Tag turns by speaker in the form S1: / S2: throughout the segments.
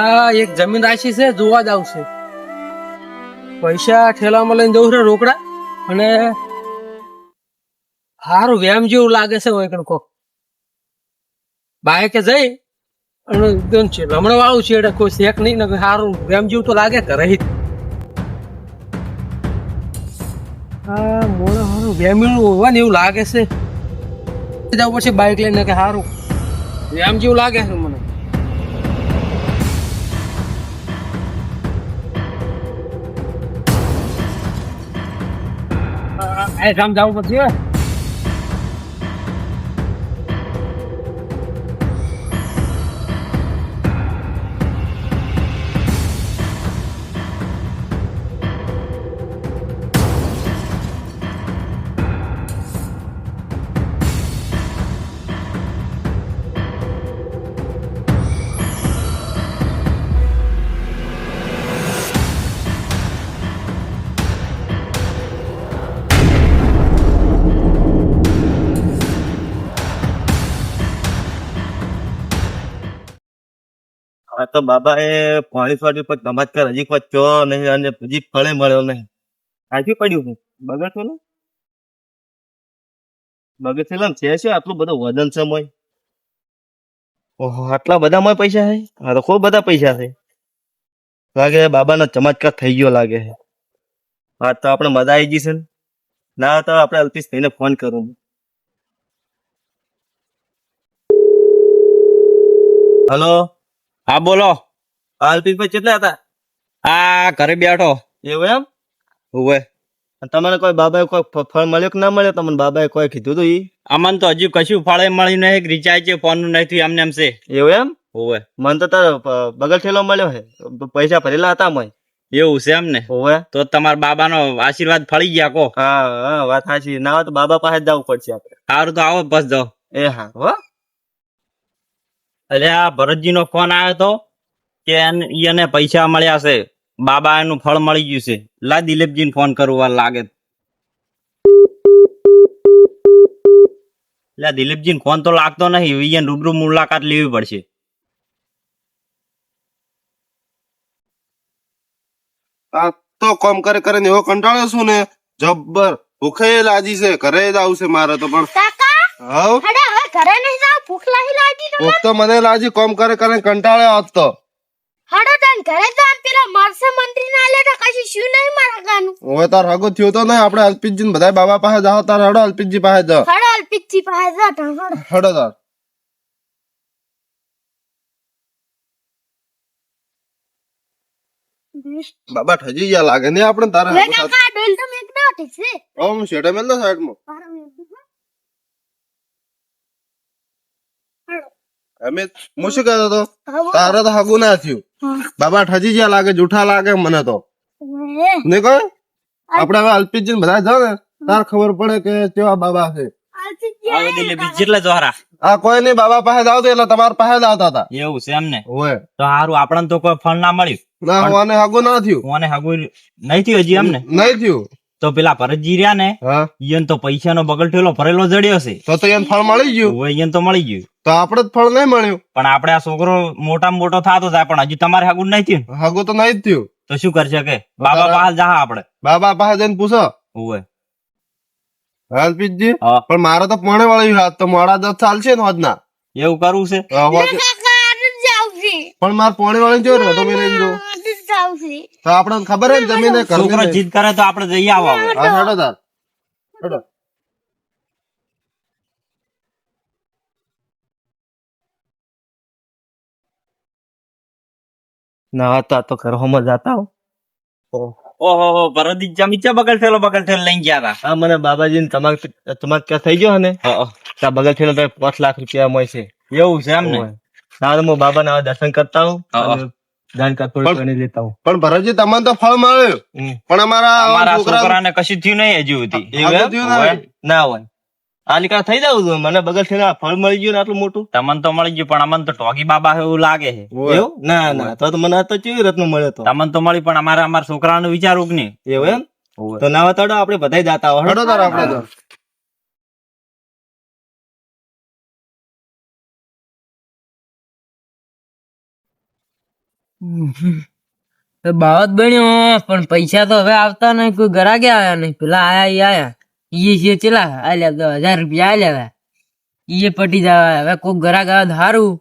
S1: આ એક જમીન રાશી છે, જોવા જ આવશે. પૈસા ઠેલામાં લઈને જવું છે રોકડા અને સારું વ્યાયામ જેવું લાગે છે હોય કણ કોક. બાઈકે જઈ અને એકદમ છે હમણાં વાળું છે એટલે કોઈ શેક નહીં ને સારું વ્યાયામ જેવું તો લાગે કે રહી હા મોડા સારું વ્યાયામ હોય ને એવું લાગે છે. જવું પછી બાઈક લઈને કે સારું વ્યાયામ જેવું લાગે છે મને. એ ગામ જવું પડશે
S2: તો બાબા એ પાણી વાળી પર ચમત્કાર હજી ચો નહીં અને હજી ફળે મળ્યો નહીં. હાચું પડ્યું હું બગડ ને? બગડ છે શું આટલું બધું વજન છે મોય? ઓહો, આટલા બધા મોય પૈસા છે આ તો ખૂબ બધા પૈસા છે. લાગે બાબાનો ચમત્કાર થઈ ગયો લાગે છે. હા તો આપણે મજા આવી ગઈ છે ને? ના, તો આપણે અલ્પેશ ભાઈને ફોન કરું. હલો?
S3: હા બોલો.
S2: અલ્પેશભાઈ કેટલા હતા?
S3: આ ઘરે બેઠો.
S2: એવું એમ?
S3: ઉવે.
S2: તમને કોઈ બાબાએ કોઈ ફળ મળ્યો કે ના મળ્યો? તમને બાબાએ કોઈ કીધું હતું ઈ?
S3: અમન તો હજુ કશું ફળે મળ્યું નહીં રિચાર્જ છે ફોનનું નહીં થયું એમને એમ છે.
S2: એવું એમ?
S3: હોવે
S2: મને તો તારો બગલ ઠેલો મળ્યો હે. પૈસા ભરેલા હતા મય.
S3: એવું છે એમ ને
S2: હોવે
S3: તો તમારા બાબાનો આશીર્વાદ ફળી ગયા કો?
S2: હા હા વાત સાચી. ના હોય તો બાબા પાસે જવું પડશે આપણે.
S3: સારું તો આવો બસ જાઓ.
S2: એ હા હો.
S3: એટલે આ ભરતજી નો ફોન આવ્યો તો કે એને પૈસા મળ્યા છે. બાબા એનું ફળ મળી ગયું છે. લા દિલીપજી ને ફોન કરવા લાગે એટલે દિલીપજી ફોન તો લાગતો નહીં. ઈ એને રૂબરૂ મુલાકાત લેવી પડશે.
S4: આ તો કોમ કરે કરે ને એવો કંટાળો છું ને. જબ્બર ભૂખે લાજી છે. ઘરે જ આવશે મારે તો પણ.
S5: અરે હવે? ઘરે નહીં જાવ ભૂખ લાગી લાગી તો
S4: ભૂખ તો મને લાજી કોમ કરે કરે કંટાળે આજ તો.
S5: હડો તન ઘરે તો આમ પેલા મરસે મંત્રી ના લે તો કશું શું નહીં મારા
S4: હવે તાર હગો થયો તો નહીં આપણે અલ્પિતજી ને બધાય બાબા પાસે જાવ તાર હડો અલ્પિતજી પાસે જાવ
S5: હડો અલ્પિતજી પાસે જાવ તા હડો.
S4: હડો તાર. બાબા ઠજી ગયા લાગે ને આપણે તારા
S5: વે
S4: હગો સાથે.
S5: કાકા ડોલ તો મેક ના ઉઠે છે
S4: ઓમ શેઠે મેલ દો સાઈડમાં.
S5: મારો મેક દો.
S4: અમે હું શું કહેતો હતો તારે તો હગું ના થયું. બાબા ઠજી જ્યાં લાગે જૂઠા લાગે મને તો. ને કહો આપણે હવે અલ્પિતજી બધા જાઓ ને તાર ખબર પડે કે કેવા બાબા છે.
S3: જેટલા જોહરા.
S4: આ કોઈ નહીં બાબા પાસે જાવ એટલે તમારા પાસે આવતા હતા.
S3: એવું છે એમ ને તો સારું આપણને તો કોઈ ફળ ના મળ્યું.
S4: ના હોવાને હગું ના થયું.
S3: કોને હગું નહીં થયું હજી એમ ને
S4: નહીં થયું.
S3: તો પેલા ભરતજી રહ્યા ને તો પૈસાનો બગલ ઠેલો ભરેલો જડ્યો છે.
S4: તો તો એને ફળ મળી ગયું.
S3: હવે ઈયન તો મળી ગયું.
S4: તો આપણે જ ફળ નહીં મળ્યું.
S3: પણ આપણે આ છોકરો મોટા મોટો થતો જાય પણ હજી તમારે હગું નહીં થયું?
S4: હાગુ તો નહીં જ થયું.
S3: તો શું કરશે કે? બાબા પાસે જા આપણે.
S4: બાબા પાસે જઈને પૂછો.
S3: ઓવે
S4: હાલપીતજી પણ મારે તો પોણે વાળી હાથ તો મોડા દસ ચાલશે ને હોજના.
S3: એવું કરવું છે?
S5: છે
S4: પણ મારે પોણે વાળી જો. તો મેં
S5: જાવ છે
S4: તો આપણને ખબર હે ને જમીને
S3: છોકરો જીદ કરે તો આપણે જઈ
S4: આવવા. હેડો તાર. હેડો.
S2: ના હતા તો ઘરમાં જતા હો.
S3: ઓહો હો ભરતજી જમી ચા બગલ ઠેલો બગલ ઠેલો લઈને ગયા હતા
S2: આ મને બાબાજી તમાક ચમત્કાર થઈ ગયો ને ત્યાં બગલ થયેલો તો પાંચ લાખ રૂપિયા મળશે
S3: એવું છે એમ ને.
S2: ના તો હું બાબાને હવે દર્શન કરતા હું
S3: હા.
S2: અને જાણકાર થોડી ઘણી લેતા હું
S4: પણ ભરતજી તમને તો ફળ મળ્યું. પણ અમારા
S3: અમારા
S4: છોકરા
S3: છોકરાને કશું થયું નહીં હજુ
S4: ના હોય.
S2: હોય થઈ જાવ છું. મને બગલ છે ફળ મળી ગયું ને આટલું મોટું.
S3: તમને તો મળી ગયું પણ અમને તો ટોગી બાબા એવું લાગે છે.
S2: એવું? ના ના. તો તો મને તો ચેવી રત્ન મળ્યો તો?
S3: તમને તો મળી પણ અમારે અમારા છોકરાનું વિચારવું કે નહીં.
S2: એવું એમ? તો ના વતાડો આપણે બધા જાતા હોય.
S4: હડો તારો આપણે તો.
S6: બાબત બન્યો પણ પૈસા તો હવે આવતા નહીં. કોઈ ગરાગે આયા નહીં. પેલા આયા ઈ આયા. છે ચેલા આલ્યા તો હજાર રૂપિયા આલ્યા હતા પટી જવા હવે કોક ગરાગ આવે તો સારું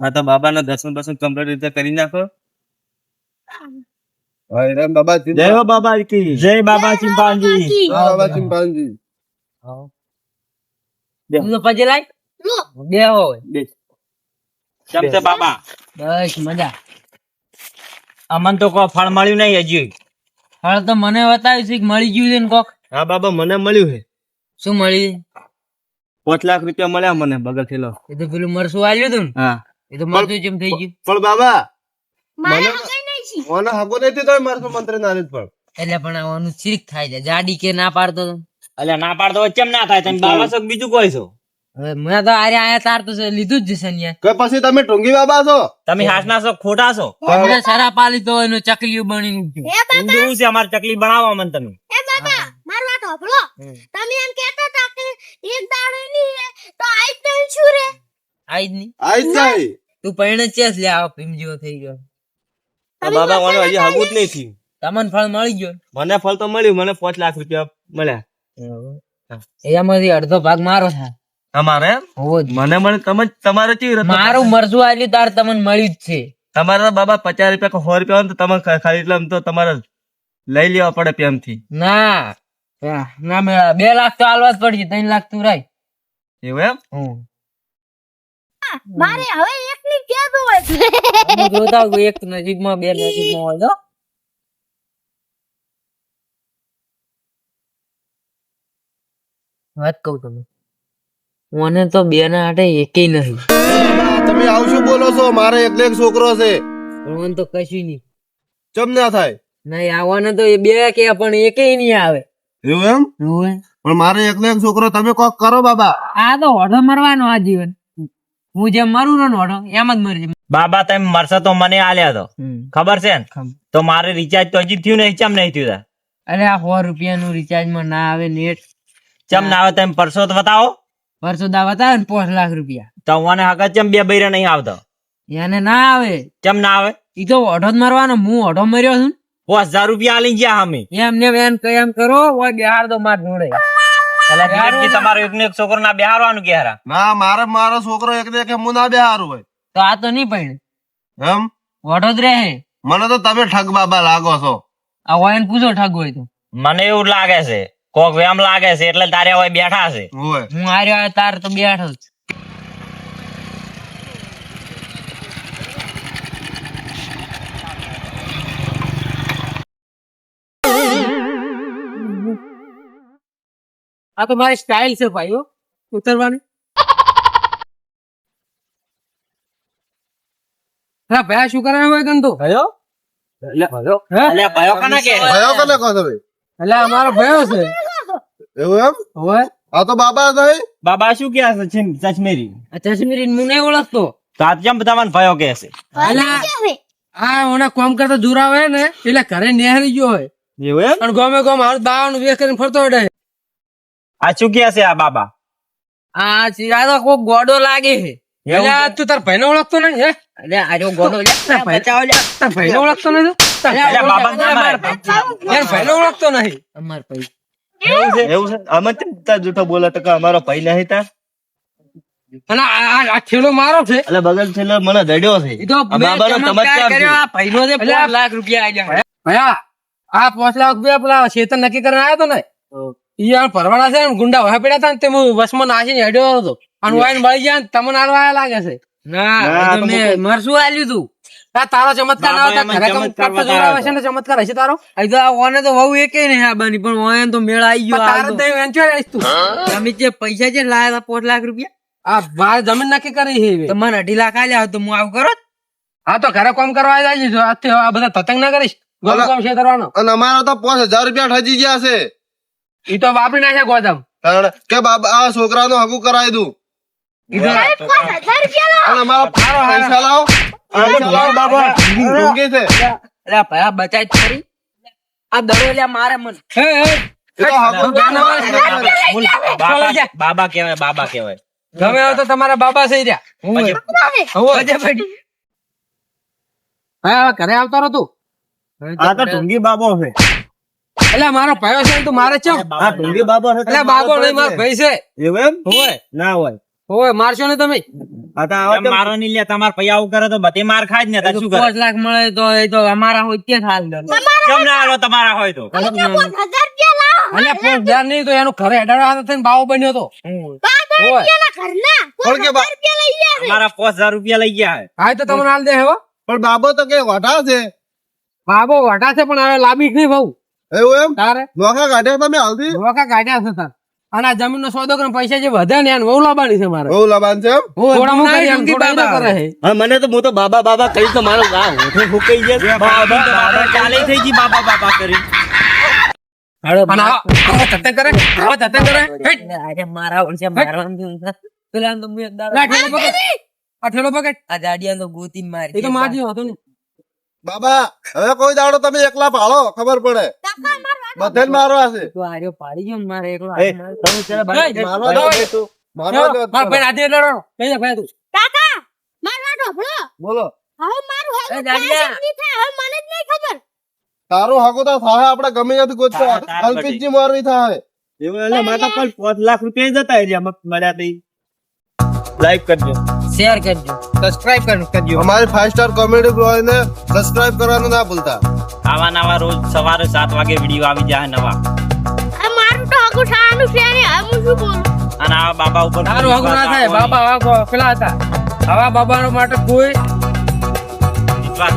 S2: હા તો બાબાના દર્શન બર્શન કમ્પ્લીટ રીતે કરી નાખો.
S4: બાબા
S2: જય બાબા
S3: જય બાબા ચિંપાંજી.
S4: બાબા ચિંપાંજી.
S6: તું લાય. બે હોય
S3: કેમ છે બાબા?
S6: બસ મજા.
S3: અમન તો કોઈ ફળ મળ્યું નહીં હજી.
S6: ફળ તો મને બતાવ્યું છે મળી ગયું છે ને કોક.
S2: હા બાબા મને મળ્યું છે.
S6: શું મળ્યું
S2: પાંચ લાખ રૂપિયા મળ્યા મને બગલ થેલો
S6: એ તો પેલું મરસું આવ્યું હતું
S2: હા.
S6: એ તો મરસું જેમ થઈ ગયું.
S4: પણ બાબા મને હગો નથી તો મારે મંત્ર ના જ પણ.
S6: એટલે પણ આવાનું છીરીક થાય છે. જાડી કે ના પાડતો
S3: એટલે ના પાડતો કેમ ના થાય? તમે બાબા બીજું કોઈ છો?
S6: મેં તો આરે આયા તાર તો લીધું જ જશે ને
S4: કે પછી તમે ટુંગી બાબા છો?
S3: તમે હાસના છો ખોટા છો?
S6: અમને સારા પાલી તો એનું ચકલીઓ બની
S5: બાબા!
S3: એવું છે અમારે ચકલી બનાવો મન તમે.
S5: એ બાબા! મારી વાત સાંભળો. તમે એમ કહેતા હતા કે એક દાડો ની તો આઈ નહીં રે.
S6: આઈ ની
S4: આઈ જાય
S6: તું પૈણે ચેસ લે આવો ભીમ જેવો થઈ ગયો.
S2: આ બાબા મને હજી હગું જ નહીં થયું.
S6: તમને ફળ મળી ગયો?
S2: મને ફળ તો મળ્યું મને પાંચ લાખ રૂપિયા મળ્યા.
S6: એમાંથી અડધો ભાગ મારો થાય
S2: તમારે?
S6: મને
S2: મને મળે તમે તમારે કેવી રીતે
S6: મારું મરજુ આલ્યું તાર તમને મળ્યું જ છે.
S2: તમારે બાબા પચાસ રૂપિયા સો રૂપિયા હોય ને તો તમે ખાલી એટલે તો તમારે લઈ લેવા પડે પ્રેમથી.
S6: ના. ના મેળા બે લાખ તો હાલવા જ પડશે ત્રણ લાખ તું રાય
S2: એવું એમ?
S5: મારે હવે એક ની કેદ હોય
S6: જોતા એક નજીકમાં બે નજીકમાં હોય તો વાત કહું તમે મને તો બે ના હાટે એકેય નહીં
S4: તમે આવું શું બોલો છો મારે એકલો એક છોકરો છે.
S6: મને તો કશું નહીં.
S4: ચમ ના થાય?
S6: નહીં આવવાને તો એ બે કે પણ એક નહીં આવે.
S4: એવું એમ?
S6: હોય
S4: પણ મારે એકલો એક છોકરો તમે કોક કરો બાબા.
S6: આ તો હોડો મરવાનો આ જીવન. હું જેમ મરું ને હોડો એમ જ મરી
S3: બાબા તમે મરશો તો મને આલ્યા તો ખબર છે? ને તો મારે રિચાર્જ તો હજી થયું નહીં ચમ નહીં થયું
S6: અરે આ સો રૂપિયાનું રિચાર્જમાં ના આવે નેટ
S3: ચમ ના આવે તમે પરસો તો બતાવો.
S6: વર્ષો દા બતાવે ને પાંચ લાખ રૂપિયા.
S3: તમને મને ચમ બે બૈરા નહીં આવતો?
S6: એને ના આવે.
S3: ચમ ના આવે?
S6: ઈ તો ઓઢો જ મરવાનો હું ઓઢો મર્યો છું
S3: પાંચ હજાર રૂપિયા આલી ગયા અમે.
S6: એમ ને એમ કઈ એમ કરો ઓય બિહાર દો માર જોડે.
S3: તમારો એક ને એક છોકરો ના બિહારવાનું કે હારા?
S4: ના મારે મારો છોકરો એક દે કે હું ના બે હારું હોય.
S6: તો આ તો નહીં પડે.
S4: એમ?
S6: ઓઢો જ રહે.
S4: મને તો તમે ઠગ બાબા લાગો છો.
S6: આ વાયન પૂછો ઠગ હોય તો.
S3: મને એવું લાગે છે. કોક વેમ લાગે છે એટલે તારે હવે બેઠા છે.
S6: હું આર્યો તાર તો બેઠો છું
S1: આ તો મારી સ્ટાઇલ છે ભાઈઓ ઉતરવાની. હા ભાઈ શું કરાવે હોય તને તો?
S3: એટલે ભયો કને કે
S4: ભયો કને કહો તમે
S1: એટલે અમારો મારો ભયો છે.
S4: એવું એમ?
S1: હોય
S4: આ તો બાબા થઈ
S3: બાબા શું કે છે ચશ્મેરી
S6: આ ચશ્મીરી હું નહીં ઓળખતો.
S3: તો આ ચમ તમને ભયો કે છે?
S1: હા ઓના કોમ કરતા દૂર આવે ને એટલે ઘરે નેહરી ગયો હોય.
S3: એવું એમ?
S1: અને ગમે ગમે હાલ દાવાનું વેસ કરીને ફરતો હોય
S3: આ શું કે છે આ બાબા?
S6: આ ચીરા તો કોઈ ગોડો લાગે છે.
S1: તું તાર ભાઈ ઓળખતો નહીં હે?
S6: ગોડો
S1: તાર ભાઈને ઓળખતો નહીં? તાર ભાઈને ઓળખતો નહીં.
S6: અમાર પૈ
S2: એવું છે? અમે કેમ તાર જૂઠો બોલે તો અમારો ભાઈ નહીં તાર
S1: અને આ આ- આ મારો છે.
S2: એટલે બગલ છેલ્લે મને જડ્યો છે.
S6: ઈ તો
S2: બાબાનો ચમત્કાર છે.
S6: આ ભાઈનો છે
S1: એટલે
S6: લાખ રૂપિયા આલ્યા
S1: ભયા આ પાંચ લાખ રૂપિયા પેલા શેતન નક્કી કરીને આવ્યો તો ને? ઈ આ ભરવાના છે ને ગુંડા વહા પડ્યા હતા ને તે હું વસમાં નાસીને હેડ્યો હતો. અને વાઈન બળી ગયા તમને આલવા આયા લાગે છે.
S6: ના મેં મરસું આલ્યું તું.
S1: આ તારો ચમત્કાર ના
S3: બાબા
S1: ઘરે કામ
S3: ચમત્કાર
S1: કરતા જોર આવે છે ને ચમત્કાર હશે તારો?
S6: આ તો ઓને તો વહુ એકેય નહીં આ પણ ઓને તો મેળ આવી ગયો
S1: તારે તો. વેચવા આવીશ તું.
S6: તમે જે પૈસા છે લાયા હતા પાંચ લાખ રૂપિયા?
S1: આ મારે જમીન નક્કી કરી છે હવે.
S6: અઢી લાખ આલ્યા તો હું આવું કરો?
S1: હા તો ઘરે કામ કરવા આવી જાય છે આજથી આ બધા તતંગ ના કરીશ? ગોમ કામ છે કરવાનો.
S4: અને અમારો તો પાંચ હજાર રૂપિયા ઠજી ગયા છે.
S1: ઈ તો વાપરી નાખ્યા ગોદામ.
S4: કે બાબા આ છોકરાનું હગું કરાવી દઉં. પૈસા લાવો. બાબા. છે.
S6: ભાઈ બચાય ખરી. આ દડો મારે મને.
S4: છે.
S3: કેવાય બાબા કેવાય
S1: ગમે હોય તો તમારા બાબા થઈ રહ્યા. ઘરે આવતો રહો તું.
S2: આ તો ઢુંગી બાબો છે.
S1: એટલે મારો ભાઈઓ છે ને તું મારે ચમ?
S2: આ ઢુંગી બાબો છે
S1: એટલે બાબો નહીં મારો ભાઈ છે.
S2: એવું એમ?
S1: હોય.
S2: ના હોય.
S1: હોય મારશો ને તમે
S3: તમે? મારો નહીં લે તમારા પૈયા કરે તો બધી માર ખાય જ ને શું કરે?
S6: પાંચ લાખ મળે તો એ તો અમારા હોય ત્યાં હાલ
S3: કેમ ના હાલો તમારા હોય તો?
S5: અને પાંચ હજાર
S1: નહીં તો એનું ઘરે હેડાડો થઈને બાવો બન્યો તો.
S5: પાંચ હજાર પાંચ રૂપિયા લઈ ગયા
S3: પાંચ હજાર રૂપિયા લઈ ગયા હે
S1: તો તમને હાલ દે હવે
S4: પણ બાબો તો કે વઢા છે.
S1: બાબો વટા છે પણ હવે લાંબી નહીં બહુ
S4: એવું એમ?
S1: તારે?
S4: નોખા કાઢ્યા તમે હાલથી?
S1: ધોકા કાઢ્યા છે તાર. અને આ જમીન નો સોદો કરીને પૈસા જે વધે ને એને લાવવાની છે મારે.
S4: બહુ લબાન છે એમ?
S1: થોડા એમ થોડા ના કરે છે.
S2: હા મને તો હું તો બાબા બાબા કહી તો મારો આ હોઠે ફૂંકાઈ જાય
S3: બાબા બાબા ચાલે થઈ ગઈ બાબા બાબા કરી.
S1: આવા
S6: અરે મારા વર્ષે મારવાનું. પેલા તો મેં દાડો-
S1: ઠેલો પકડ. આ ઠેલો પકડ.
S6: આ દાડિયા તો ગોતી મારી
S1: એ તો મારજી હતો ને.
S4: બાબા હવે કોઈ દાડો તમે એકલા પાડો ખબર પડે. બધાને મારવા છે.
S6: તો આર્યો પાડી ગયો મારે એકલો
S2: એ,
S6: તમે ચાલો બહાર
S1: એ,
S4: મારવા. દો તું. મારવા દો
S1: મારા ભાઈ આજે એટલે કઈ જા ભાઈ તું.
S5: કાકા મારો વાટ હોભળો
S4: બોલો.
S5: હવે મારું
S6: એ
S5: હવે
S6: દાડિયા.
S5: થાય હવે મને જ નહીં ખબર.
S4: તારો હાકો તો થાય આપણે ગમે ત્યાંથી ગોતતો અલ્પિતજી મારવી થાય
S2: એવું એટલે મારા પણ પાંચ લાખ રૂપિયા જતા રહ્યા મળ્યા તઈ લાઈક કરજો.
S6: શેર કરજો.
S1: સબસ્ક્રાઇબ કરજો.
S4: અમારી ફાઈવ સ્ટાર કોમેડી બોય ને સબસ્ક્રાઇબ કરવાનું ના ભૂલતા.
S3: આવા નવા રોજ સવારે સાત વાગે વીડિયો આવી જાય નવા.
S5: મારું તો હકું થવાનું છે ને હું શું બોલું?
S3: અને આ બાબા ઉપર
S1: તારું હગું ના થાય બાબા આવા પેલા હતા. આવા બાબા માટે કોઈ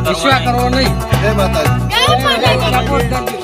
S3: વિશ્વાસ
S1: કરવો નહીં.
S4: જય માતાજી.
S5: જય માતાજી.
S1: સપોર્ટ કરજો